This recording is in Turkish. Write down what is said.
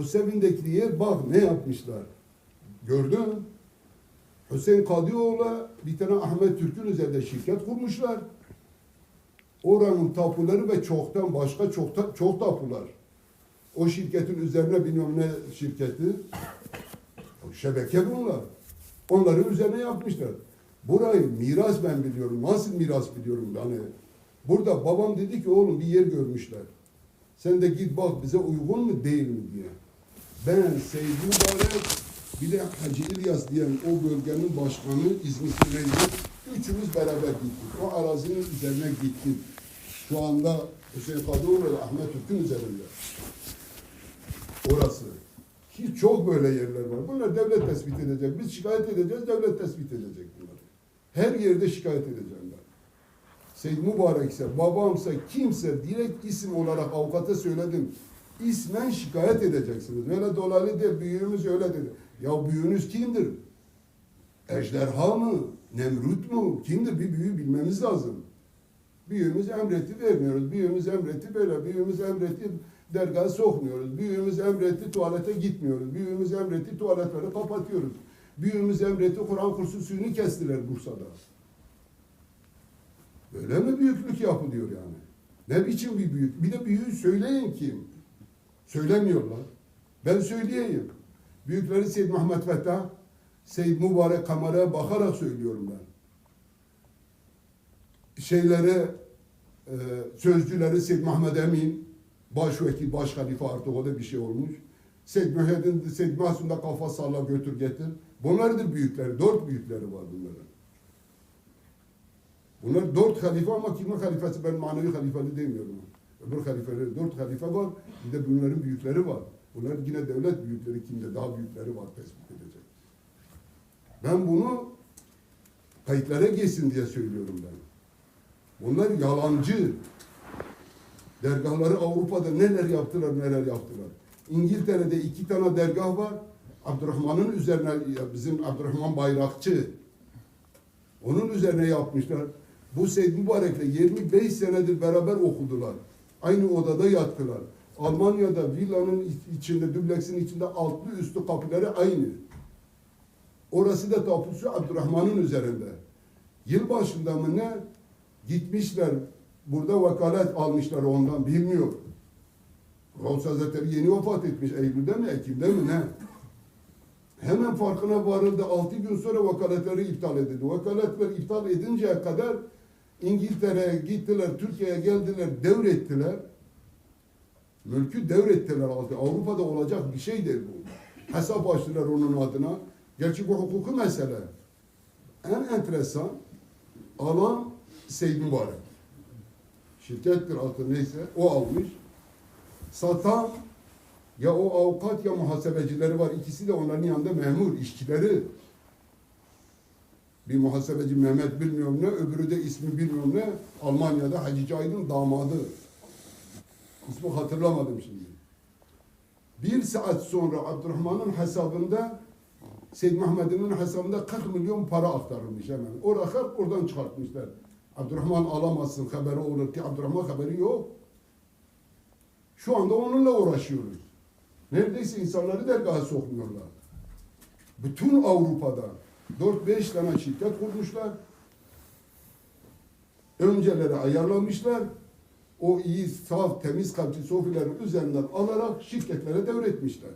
O Sevin'deki yer bak ne yapmışlar. Gördün? Hüseyin Kadioğlu bir tane Ahmet Türk'ün üzerinde şirket kurmuşlar. Oranın tapuları ve çoktan başka çok, çok tapular. O şirketin üzerine bilmem ne şirketi. Şebeke bunlar. Onların üzerine yapmışlar. Burayı miras ben biliyorum. Nasıl miras biliyorum yani. Burada babam dedi ki oğlum bir yer görmüşler. Sen de git bak bize uygun mu değil mi diye. Ben Seyyid Mübarek bir de Hacı İlyas diyen o bölgenin başkanı İzmitli Recep üçümüz beraber gittik. O arazinin üzerine gittik. Şu anda Hüseyin Kadıoğlu ve Ahmet Türk'ün üzerinde. Orası. Ki çok böyle yerler var. Bunlar devlet tespit edecek. Biz şikayet edeceğiz, devlet tespit edecek bunları. Her yerde şikayet edeceğim ben. Seyyid Mübarek ise, babamsa, kimse direkt isim olarak avukata söyledim. İsmen şikayet edeceksiniz. Öyle dolaylı değil, büyüğümüz öyle dedi. Ya büyüğünüz kimdir? Ejderha mı? Nemrut mu? Kimdir? Bir büyüğü bilmemiz lazım. Büyüğümüz emretti vermiyoruz. Büyüğümüz emretti böyle. Büyüğümüz emretti dergaha sokmuyoruz. Büyüğümüz emretti tuvalete gitmiyoruz. Büyüğümüz emretti tuvaletleri kapatıyoruz. Büyüğümüz emretti Kur'an kursu suyunu kestiler Bursa'da. Böyle mi büyüklük yapılıyor yani? Ne biçim bir büyük? Bir de büyüğü söyleyin kim? Söylemiyorlar. Ben söyleyeyim. Büyükleri Seyyid Mehmet Fettah, Seyyid Mübarek kameraya bakarak söylüyorum ben. Şeyleri, e, sözcüleri Seyyid Mehmet Emin, başvekil, baş halife artık o da bir şey olmuş. Seyyid Müheddin, Seyyid Mahsun'da kafa salla götür getir. Bunlardır büyükleri, dört büyükleri var bunların. Bunlar dört halife ama kimin halifesi ben manevi halifeli demiyorum. Öbür halifeleri dört halife var. Bir de bunların büyükleri var. Bunlar yine devlet büyükleri kimde daha büyükleri var tespit edecek. Ben bunu kayıtlara geçsin diye söylüyorum ben. Bunlar yalancı. Dergahları Avrupa'da neler yaptılar neler yaptılar. İngiltere'de iki tane dergah var. Abdurrahman'ın üzerine bizim Abdurrahman Bayrakçı onun üzerine yapmışlar. Bu Seyyid Mübarek'le 25 senedir beraber okudular. Aynı odada yattılar. Almanya'da villanın içinde, dübleksin içinde altlı üstü kapıları aynı. Orası da tapusu Abdurrahman'ın üzerinde. Yılbaşında mı ne? Gitmişler. Burada vakalet almışlar ondan bilmiyor. Gavs Hazretleri yeni vefat etmiş. Eylül'de mi, Ekim'de mi ne? Hemen farkına varıldı. Altı gün sonra vakaletleri iptal edildi. Vakaletler iptal edinceye kadar İngiltere'ye gittiler, Türkiye'ye geldiler, devrettiler. Mülkü devrettiler altı. Avrupa'da olacak bir şey değil bu. Hesap açtılar onun adına. Gerçi bu hukuku mesele. En enteresan alan Seyyid Mübarek. Şirkettir altı neyse o almış. Satan ya o avukat ya muhasebecileri var. İkisi de onların yanında memur, işçileri. Bir muhasebeci Mehmet bilmiyorum ne, öbürü de ismi bilmiyorum ne. Almanya'da Hacı Cahit'in damadı. İsmi hatırlamadım şimdi. Bir saat sonra Abdurrahman'ın hesabında Seyyid Mehmet'in hesabında 40 milyon para aktarılmış hemen. O rakam oradan çıkartmışlar. Abdurrahman alamazsın haberi olur ki Abdurrahman haberi yok. Şu anda onunla uğraşıyoruz. Neredeyse insanları dergaha sokmuyorlar. Bütün Avrupa'da 4-5 tane şirket kurmuşlar. Önceleri ayarlamışlar. O iyi, saf, temiz kalpli sofilerin üzerinden alarak şirketlere devretmişler.